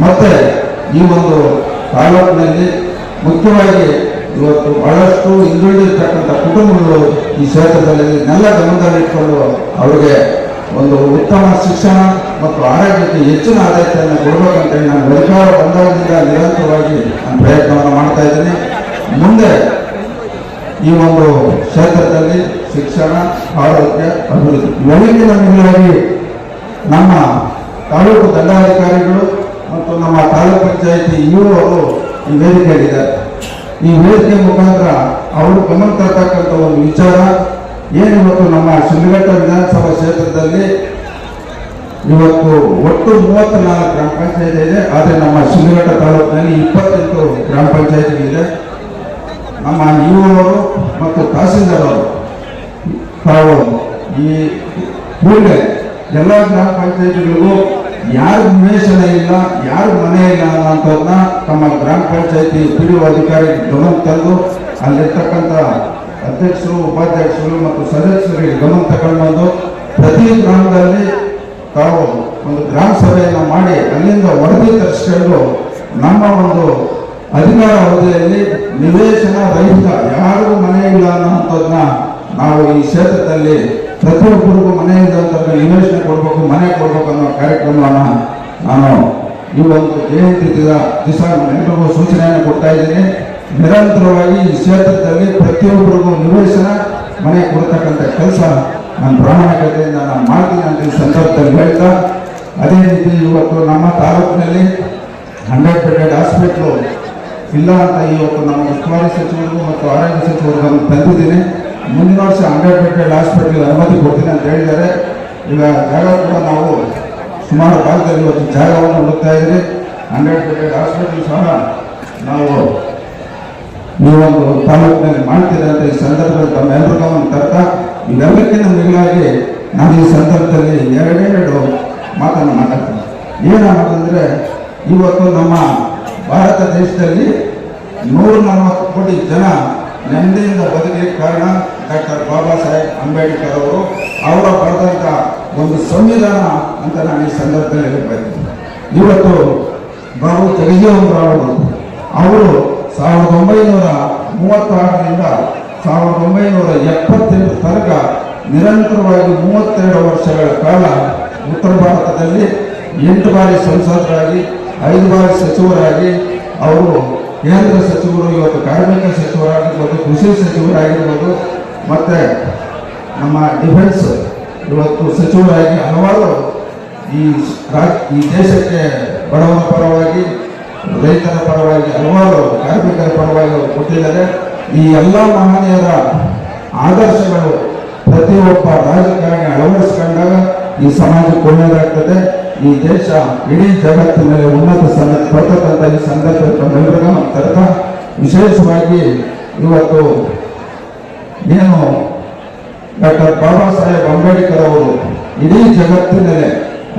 ಮತ್ತೆ ಈ ಒಂದು ತಾಲೂಕಿನಲ್ಲಿ ಮುಖ್ಯವಾಗಿ ಇವತ್ತು ಬಹಳಷ್ಟು ಹಿಂದುಳಿದಿರ್ತಕ್ಕಂಥ ಕುಟುಂಬಗಳು ಈ ಕ್ಷೇತ್ರದಲ್ಲಿ ನೆಲ ಗಮನದಲ್ಲಿಟ್ಕೊಂಡು ಅವರಿಗೆ ಒಂದು ಉತ್ತಮ ಶಿಕ್ಷಣ ಮತ್ತು ಆರೋಗ್ಯಕ್ಕೆ ಹೆಚ್ಚಿನ ಆದ್ಯತೆಯನ್ನು ಕೊಡಬೇಕಂತೇಳಿ ನಾನು ಅಧಿಕಾರ ಬಂದಾಗಿನಿಂದ ನಿರಂತರವಾಗಿ ನಾನು ಪ್ರಯತ್ನವನ್ನು ಮಾಡ್ತಾ ಇದ್ದೀನಿ. ಮುಂದೆ ಈ ಒಂದು ಕ್ಷೇತ್ರದಲ್ಲಿ ಶಿಕ್ಷಣ, ಆರೋಗ್ಯ, ಅಭಿವೃದ್ಧಿ ಇವೆಲ್ಲಕ್ಕಿಂತ ನಮ್ಮ ತಾಲೂಕು ದಂಡಾಧಿಕಾರಿಗಳು ಮತ್ತು ನಮ್ಮ ತಾಲೂಕು ಪಂಚಾಯಿತಿ ಇವರು ಈ ವೇದಿಕೆಯಲ್ಲಿದ್ದಾರೆ. ಈ ವೇದಿಕೆ ಮುಖಾಂತರ ಅವರು ಗಮನ ತರ್ತಕ್ಕಂಥ ಒಂದು ವಿಚಾರ. ಏನು ಇವತ್ತು ನಮ್ಮ ಶಿಲ್ಘಟ್ಟ ವಿಧಾನಸಭಾ ಕ್ಷೇತ್ರದಲ್ಲಿ ಇವತ್ತು ಒಟ್ಟು ಮೂವತ್ತ ನಾಲ್ಕು ಗ್ರಾಮ ಪಂಚಾಯತಿ ಇದೆ. ಆದರೆ ನಮ್ಮ ಶಿಲ್ಘಟ್ಟ ತಾಲೂಕಿನಲ್ಲಿ ಇಪ್ಪತ್ತೆಂಟು ಗ್ರಾಮ ಇದೆ. ನಮ್ಮ ಇವರು ಮತ್ತು ತಹಸೀಲ್ದಾರ್ ಅವರು ತಾವು ಈ ಕೂಡಲೇ ಎಲ್ಲ ಗ್ರಾಮ ಪಂಚಾಯತಿಗಳಿಗೂ ಯಾರು ನಿವೇಶನ ಇಲ್ಲ, ಯಾರು ಮನೆ ಇಲ್ಲ ಅನ್ನೋದನ್ನ ತಮ್ಮ ಗ್ರಾಮ ಪಂಚಾಯತಿ ಪಿ ಅಧಿಕಾರಿ ಗಮನ ತಂದು ಅಲ್ಲಿರ್ತಕ್ಕಂಥ ಅಧ್ಯಕ್ಷರು, ಉಪಾಧ್ಯಕ್ಷರು ಮತ್ತು ಸದಸ್ಯರಿಗೆ ಗಮನ ತಗೊಂಡ್ಬಂದು ಪ್ರತಿ ಗ್ರಾಮದಲ್ಲಿ ತಾವು ಒಂದು ಗ್ರಾಮ ಸಭೆಯನ್ನು ಮಾಡಿ ಅಲ್ಲಿಂದ ವರದಿ ತರಿಸ್ಕೊಂಡು ನಮ್ಮ ಒಂದು ಅಧಿಕಾರ ಅವಧಿಯಲ್ಲಿ ನಿವೇಶನ ರಹಿತ ಯಾರಿಗೂ ಮನೆ ಇಲ್ಲ ಅನ್ನೋಂಥದ್ದನ್ನ ನಾವು ಈ ಕ್ಷೇತ್ರದಲ್ಲಿ ಪ್ರತಿಯೊಬ್ಬರಿಗೂ ಮನೆಯಿಂದ ನಿವೇಶನ ಕೊಡಬೇಕು, ಮನೆ ಕೊಡಬೇಕು ಅನ್ನೋ ಕಾರ್ಯಕ್ರಮವನ್ನು ನಾನು ಈ ಒಂದು ಜಯಂತಿ ದಿವಸ ಎಲ್ರಿಗೂ ಸೂಚನೆಯನ್ನು ಕೊಡ್ತಾ ಇದ್ದೀನಿ. ನಿರಂತರವಾಗಿ ಈ ಕ್ಷೇತ್ರದಲ್ಲಿ ಪ್ರತಿಯೊಬ್ಬರಿಗೂ ನಿವೇಶನ ಮನೆ ಕೊಡ್ತಕ್ಕಂಥ ಕೆಲಸ ನಾನು ಪ್ರಾಮಾಣಿಕತೆಯಿಂದ ನಾನು ಮಾಡ್ತೀನಿ ಅಂತ ಈ ಸಂದರ್ಭದಲ್ಲಿ ಹೇಳ್ತಾ, ಅದೇ ರೀತಿ ಇವತ್ತು ನಮ್ಮ ತಾಲೂಕಿನಲ್ಲಿ ಹಂಡ್ರೆಡ್ ಬೆಡೆಡ್ ಹಾಸ್ಪಿಟ್ಲು ಇಲ್ಲ ಅಂತ ಇವತ್ತು ನಮ್ಮ ಉಸ್ತುವಾರಿ ಸಚಿವರು ಮತ್ತು ಆರೋಗ್ಯ ಸಚಿವರಿಗೂ ನಾನು ತಂದಿದ್ದೀನಿ ಮುಂದಿನ ವರ್ಷ ಹಂಡ್ರೆಡ್ ಬೆಡ್ ಹಾಸ್ಪಿಟ್ಲಿಗೆ ಅನುಮತಿ ಕೊಡ್ತೀನಿ ಅಂತ ಹೇಳಿದ್ದಾರೆ. ಈಗ ಜಾಗ ಕೂಡ ನಾವು ಸುಮಾರು ಭಾಗದಲ್ಲಿ ಇವತ್ತು ಜಾಗವನ್ನು ಹುಡುಕ್ತಾ ಇದ್ದೀರಿ. ಹಂಡ್ರೆಡ್ ಬೆಡ್ ಹಾಸ್ಪಿಟಲ್ ಸಹ ನಾವು ನೀವೊಂದು ತಾಲೂಕಿನಲ್ಲಿ ಮಾಡ್ತೀರಿ ಅಂತ ಈ ಸಂದರ್ಭದಲ್ಲಿ ತಮ್ಮ ಎಲ್ಲರೂ ಗಮನ ತರ್ತಾ ಇವೆಲ್ಲಕ್ಕಿಂತ ಮಿಗಿಲಾಗಿ ನಾನು ಈ ಸಂದರ್ಭದಲ್ಲಿ ಎರಡೆರಡು ಮಾತನ್ನು ಮಾತಾಡ್ತೀನಿ. ಏನಾಗೋದಂದ್ರೆ ಇವತ್ತು ನಮ್ಮ ಭಾರತ ದೇಶದಲ್ಲಿ ನೂರ ನಲವತ್ತು ಕೋಟಿ ಜನ ನೆಮ್ಮದಿಯಿಂದ ಬದುಕಲಿಕ್ಕೆ ಕಾರಣ ಡಾಕ್ಟರ್ ಬಾಬಾ ಸಾಹೇಬ್ ಅಂಬೇಡ್ಕರ್ ಅವರು. ಅವರ ಬರೆದಂಥ ಒಂದು ಸಂವಿಧಾನ ಅಂತ ನಾನು ಈ ಸಂದರ್ಭದಲ್ಲಿ ಹೇಳಬೇಕು ಇವತ್ತು ಬಾಬು ಜಗಜೀವನರಾವ್ ಅವರು ಅವರು ಸಾವಿರದ ಒಂಬೈನೂರ ಮೂವತ್ತಾರರಿಂದ ಸಾವಿರದ ಒಂಬೈನೂರ ಎಪ್ಪತ್ತೆಂಟು ತನಕ ನಿರಂತರವಾಗಿ ಮೂವತ್ತೆರಡು ವರ್ಷಗಳ ಕಾಲ ಉತ್ತರ ಭಾರತದಲ್ಲಿ ಎಂಟು ಬಾರಿ ಸಂಸದರಾಗಿ ಐದು ಬಾರಿ ಸಚಿವರಾಗಿ ಅವರು ಕೇಂದ್ರ ಸಚಿವರು, ಇವತ್ತು ಕಾರ್ಮಿಕ ಸಚಿವರಾಗಿರ್ಬೋದು, ಕೃಷಿ ಸಚಿವರಾಗಿರ್ಬೋದು, ಮತ್ತು ನಮ್ಮ ಡಿಫೆನ್ಸ್ ಇವತ್ತು ಸಚಿವರಾಗಿ ಹಲವಾರು ಈ ರಾಜ್, ಈ ದೇಶಕ್ಕೆ ಬಡವರ ಪರವಾಗಿ, ರೈತರ ಪರವಾಗಿ, ಹಲವಾರು ಕಾರ್ಮಿಕರ ಪರವಾಗಿ ಅವರು ಕೊಟ್ಟಿದ್ದಾರೆ. ಈ ಎಲ್ಲ ಮಹನೀಯರ ಆದರ್ಶಗಳು ಪ್ರತಿಯೊಬ್ಬ ರಾಜಕಾರಣಿ ಅಳವಡಿಸ್ಕೊಂಡಾಗ ಈ ಸಮಾಜಕ್ಕೆ ಒಳ್ಳೆಯದಾಗ್ತದೆ ಈ ದೇಶ ಇಡೀ ಜಗತ್ತಿನಲ್ಲಿ ಉನ್ನತ ಸ್ಥಾನ ಬರ್ತಕ್ಕಂಥ ಈ ಸಂದರ್ಭ ಅಂತ ವಿಶೇಷವಾಗಿ ಇವತ್ತು ಏನು ಡಾಕ್ಟರ್ ಬಾಬಾ ಸಾಹೇಬ್ ಅಂಬೇಡ್ಕರ್ ಅವರು ಇಡೀ ಜಗತ್ತಿನಲ್ಲಿ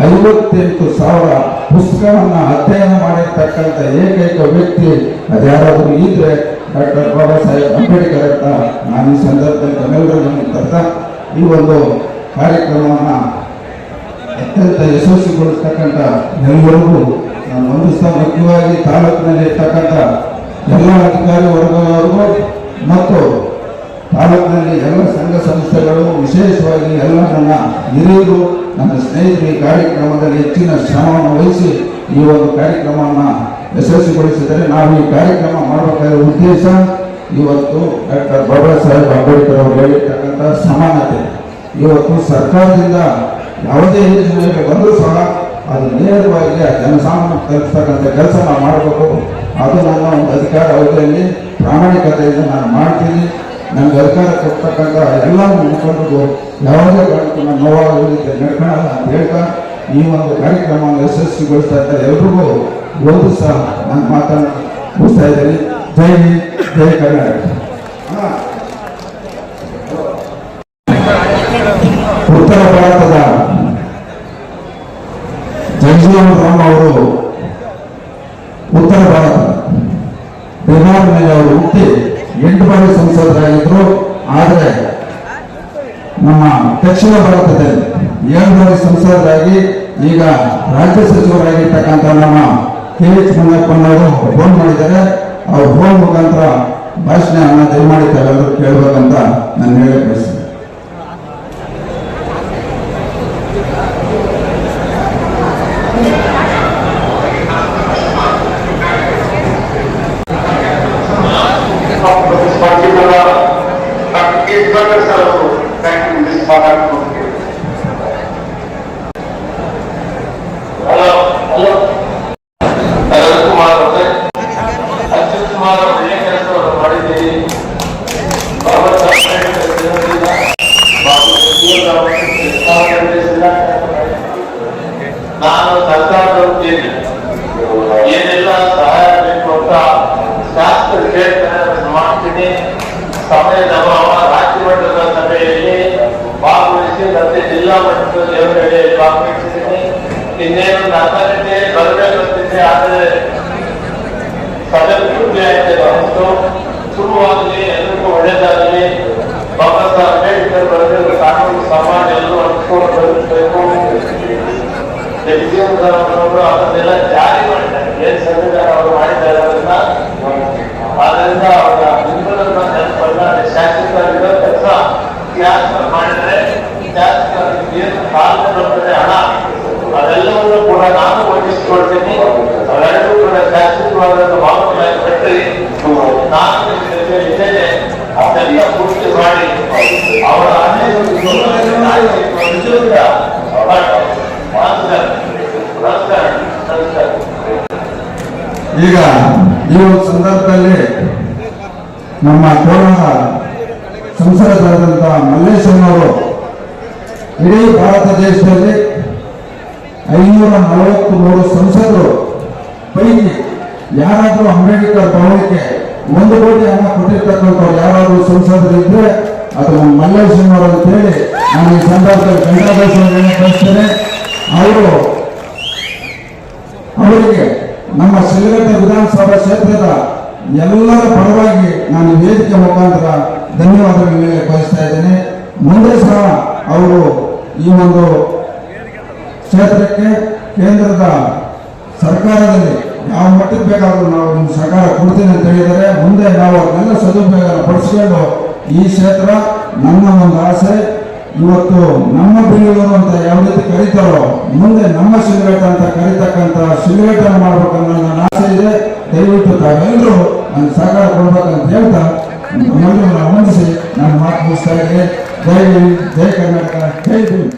ಐವತ್ತೆಂಟು ಸಾವಿರ ಪುಸ್ತಕವನ್ನು ಅಧ್ಯಯನ ಮಾಡಿರ್ತಕ್ಕಂಥ ಏಕೈಕ ವ್ಯಕ್ತಿ ಅದ್ಯಾರಾದರೂ ಇದ್ರೆ ಡಾಕ್ಟರ್ ಬಾಬಾ ಸಾಹೇಬ್ ಅಂಬೇಡ್ಕರ್ ಅಂತ ನಾನು ಈ ಸಂದರ್ಭದಲ್ಲಿ ಈ ಒಂದು ಕಾರ್ಯಕ್ರಮವನ್ನು ಅತ್ಯಂತ ಯಶಸ್ವಿಗೊಳಿಸ್ತಕ್ಕಂಥ ಎಲ್ಲರಿಗೂ ನಾನು ವಂದಿಸ್ತಾ ಮುಖ್ಯವಾಗಿ ತಾಲೂಕಿನಲ್ಲಿ ಇರ್ತಕ್ಕಂಥ ಎಲ್ಲ ಅಧಿಕಾರಿ ವರ್ಗದವರಿಗೂ ಮತ್ತು ತಾಲೂಕಿನಲ್ಲಿ ಎಲ್ಲ ಸಂಘ ಸಂಸ್ಥೆಗಳು, ವಿಶೇಷವಾಗಿ ಎಲ್ಲ ನನ್ನ ಹಿರಿಯರು, ನನ್ನ ಸ್ನೇಹಿತರು ಈ ಕಾರ್ಯಕ್ರಮದಲ್ಲಿ ಹೆಚ್ಚಿನ ಶ್ರಮವನ್ನು ವಹಿಸಿ ಈ ಒಂದು ಕಾರ್ಯಕ್ರಮವನ್ನು ಯಶಸ್ವಿಗೊಳಿಸಿದರೆ ನಾವು ಈ ಕಾರ್ಯಕ್ರಮ ಮಾಡಬೇಕಾದ ಉದ್ದೇಶ ಇವತ್ತು ಡಾಕ್ಟರ್ ಬಾಬಾ ಸಾಹೇಬ್ ಅಂಬೇಡ್ಕರ್ ಅವರು ಹೇಳಿರ್ತಕ್ಕಂಥ ಸಮಾನತೆ. ಇವತ್ತು ಸರ್ಕಾರದಿಂದ ಯಾವುದೇ ಯೋಜನೆಗೆ ಬಂದರೂ ಸಹ ಅದು ನೇರವಾಗಿ ಜನಸಾಮಾನ್ಯ ತಲುಪಿಸ್ತಕ್ಕಂಥ ಕೆಲಸ ನಾವು ಮಾಡಬೇಕು. ಅದು ನನ್ನ ಒಂದು ಅಧಿಕಾರ ಅವಧಿಯಲ್ಲಿ, ಪ್ರಾಮಾಣಿಕತೆಯಿಂದ ನಾನು ಮಾಡ್ತೀನಿ. ನನಗೆ ಅಧಿಕಾರ ಕೊಡ್ತಕ್ಕಂಥ ಎಲ್ಲ ಮುಖಂಡರು ಯಾವುದೇ ಕಾರಣಕ್ಕೂ ನಾನು ನೋವಾಗುವ ರೀತಿ ನಡ್ಕೊಳ್ಳಲ್ಲ ಅಂತ ಹೇಳ್ತಾ, ಈ ಒಂದು ಕಾರ್ಯಕ್ರಮವನ್ನು ಯಶಸ್ವಿಗೊಳಿಸ್ತಾ ಇದ್ದಾರೆ ಎಲ್ರಿಗೂ ಒಂದು ಸಹ ನಾನು ಮಾತನ್ನು ಮುಗಿಸ್ತಾ ಇದ್ದೀನಿ. ಜೈ ಹಿಂದ್, ಜೈ ಕರ್ನಾಟಕ. ಉತ್ತರ ಭಾರತದ ಜಗಜೀವನ್ ರಾಮ್ ಅವರು ಉತ್ತರ ಭಾರತ. ಮೇಲೆ ಅವರು ಹುಟ್ಟಿ ಎಂಟು ಬಾರಿ ಸಂಸದರಾಗಿದ್ರು. ಆದರೆ ನಮ್ಮ ದಕ್ಷಿಣ ಭಾರತದಲ್ಲಿ ಏಳು ಬಾರಿ ಸಂಸದರಾಗಿ, ಈಗ ರಾಜ್ಯ ಸಚಿವರಾಗಿರ್ತಕ್ಕಂಥ ನಮ್ಮ ಕೆ ಎಚ್ ಮುನಿಯಪ್ಪನವರು ಫೋನ್ ಮಾಡಿದ್ದಾರೆ. ಅವ್ರ ಫೋನ್ ಮುಖಾಂತರ ಭಾಷಣ ದಯಮಾಡಿ ತಾವೆಲ್ಲರೂ ಕೇಳಬೇಕಂತ ನಾನು ಹೇಳಕ್. ಬಯಸ್ತೇನೆ ಜಿಲ್ಲಾ ಸರ್ಕಾರದ ಸರ್ಕಾರದವರಿದ್ದೇನೆ ಏನೆಲ್ಲ ಸಹಾಯ ಬೇಕು ಅಂತ ಶಾಸ್ತ್ರ ಕೇಳ್ತಾರೆ ಅದನ್ನು ಮಾಡ್ತೀನಿ ಸಮಯದ ರಾಜ್ಯ ಮಟ್ಟದ ಸಭೆಯಲ್ಲಿ ಭಾಗವಹಿಸಿ ಮತ್ತೆ ಜಿಲ್ಲಾ ಮಟ್ಟದ ದೇವರಲ್ಲಿ ಭಾಗವಹಿಸಿದ್ದೀನಿ ಇನ್ನೇನು ನನ್ನ ಗಂಟೆ ಬರಬೇಕಂತಿದ್ದೆ ಆದರೆ ಪೂರ್ತಿ ಆಯ್ತು ಶುರುವಾಗಲಿ ಎಲ್ಲರಿಗೂ ಒಳ್ಳೇದಾಗಲಿ. ಸಾಹೇಬ್ ಅಂಬೇಡ್ಕರ್ ಬರಬೇಕು. ಕಾನೂನು ಸಮಾಜ ಎಲ್ಲರೂ ಅನ್ಸ್ಕೊಂಡು ಬರಬೇಕು ಅವರು ಅದನ್ನೆಲ್ಲ ಜಾರಿ ಮಾಡಿದ್ದಾರೆ. ಏನ್ ಸಂವಿಧಾನ ಅವರು ಮಾಡಿದ್ದಾರೆ ಅದನ್ನ ಆದ್ರಿಂದ ಅವರ ಹಿಂದುಳನ್ನ ನೆನಪಲ್ಲ ಇರೋ ಕೆಲಸ ಇತಿಹಾಸ ಮಾಡಿದ್ರೆ ಇತಿಹಾಸ ಏನು ಕಾಲ ಬರ್ತದೆ ಹಣ, ಅದೆಲ್ಲವನ್ನು ಕೂಡ ನಾನು ಒದಗಿಸಿಕೊಳ್ತೀನಿ ಅವೆರಡೂ ಕೂಡ ಶಾಸಕವಾದ ಭಾವನೆಯಾಗಿ ಬಿಟ್ಟರೆ ನಾನು ನಿಮ್ಮ ಜೊತೆ ಇದ್ದೇನೆ ಅದೆಲ್ಲ ಪೂರ್ತಿ ಮಾಡಿ ಅವರ ಅನೇಕ ನಮಸ್ಕಾರ ನಮಸ್ಕಾರ ನಮಸ್ಕಾರ ಈಗ ಈ ಒಂದು ಸಂದರ್ಭದಲ್ಲಿ ನಮ್ಮ ಕೋಲಾರ ಸಂಸದರಾದಂಥ ಮಲ್ಲೇಶ್ವರವರು ಇಡೀ ಭಾರತ ದೇಶದಲ್ಲಿ ಐನೂರ ನಲವತ್ತ್ ಮೂರು ಸಂಸದರು ಪೈಕಿ ಯಾರಾದರೂ ಅಂಬೇಡ್ಕರ್ ಭವನಕ್ಕೆ ಒಂದು ಕೋಟಿ ಹಣ ಕೊಟ್ಟಿರ್ತಕ್ಕಂಥವ್ರು ಯಾರಾದರೂ ಸಂಸದರಿದ್ರೆ ಅದು ನಮ್ಮ ಮಲ್ಲೇಶ್ವರವರು ಅಂತ ಹೇಳಿ ನಾನು ಈ ಸಂದರ್ಭದಲ್ಲಿ ಗಂಗಾಧೇಶ್ವರ ಅವರು ಅವರಿಗೆ ನಮ್ಮ ಶಿಲ್ಘಟ್ಟ ವಿಧಾನಸಭಾ ಕ್ಷೇತ್ರದ ಎಲ್ಲರ ಪರವಾಗಿ ನಾನು ವೇದಿಕೆ ಮುಖಾಂತರ ಧನ್ಯವಾದಗಳನ್ನು ಬಯಸ್ತಾ ಇದ್ದೇನೆ. ಮುಂದೆ ಸಹ ಅವರು ಈ ಒಂದು ಕ್ಷೇತ್ರಕ್ಕೆ ಕೇಂದ್ರದ ಸರ್ಕಾರದಲ್ಲಿ ಯಾವ ಮಟ್ಟಕ್ಕೆ ಬೇಕಾದರೂ ನಾವು ನಿಮ್ಮ ಸರ್ಕಾರ ಕೊಡ್ತೀನಿ ಅಂತ ಹೇಳಿದರೆ ಮುಂದೆ ನಾವು ಅದನ್ನೆಲ್ಲ ಸದುಪಯೋಗ ಪಡಿಸ್ಕೊಂಡು ಈ ಕ್ಷೇತ್ರ ನನ್ನ ಒಂದು ಆಸೆ. ಇವತ್ತು ನಮ್ಮ ಬೆಂಗಳೂರು ಅಂತ ಯಾವ ರೀತಿ ಕರೀತಾರೋ, ಮುಂದೆ ನಮ್ಮ ಸಿಗರೇಟ್ ಅಂತ ಕರೀತಕ್ಕಂಥ ಅನ್ನು ಮಾಡ್ಬೇಕನ್ನೋ ನನ್ನ ಆಸೆ ಇದೆ. ದಯವಿಟ್ಟು ತಾವೆಲ್ಲರೂ ನನ್ನ ಸಹಕಾರ ಕೊಡ್ಬೇಕಂತ ಹೇಳ್ತಾ ನಮ್ಮೆಲ್ಲರನ್ನ ವಂದಿಸಿ ನಾನು ಮಾತು ಮುಗಿಸ್ತಾ ಇದ್ದೀನಿ. ಜೈ ಜೈ ಕರ್ನಾಟಕ, ಜೈ ಭೀಮ್.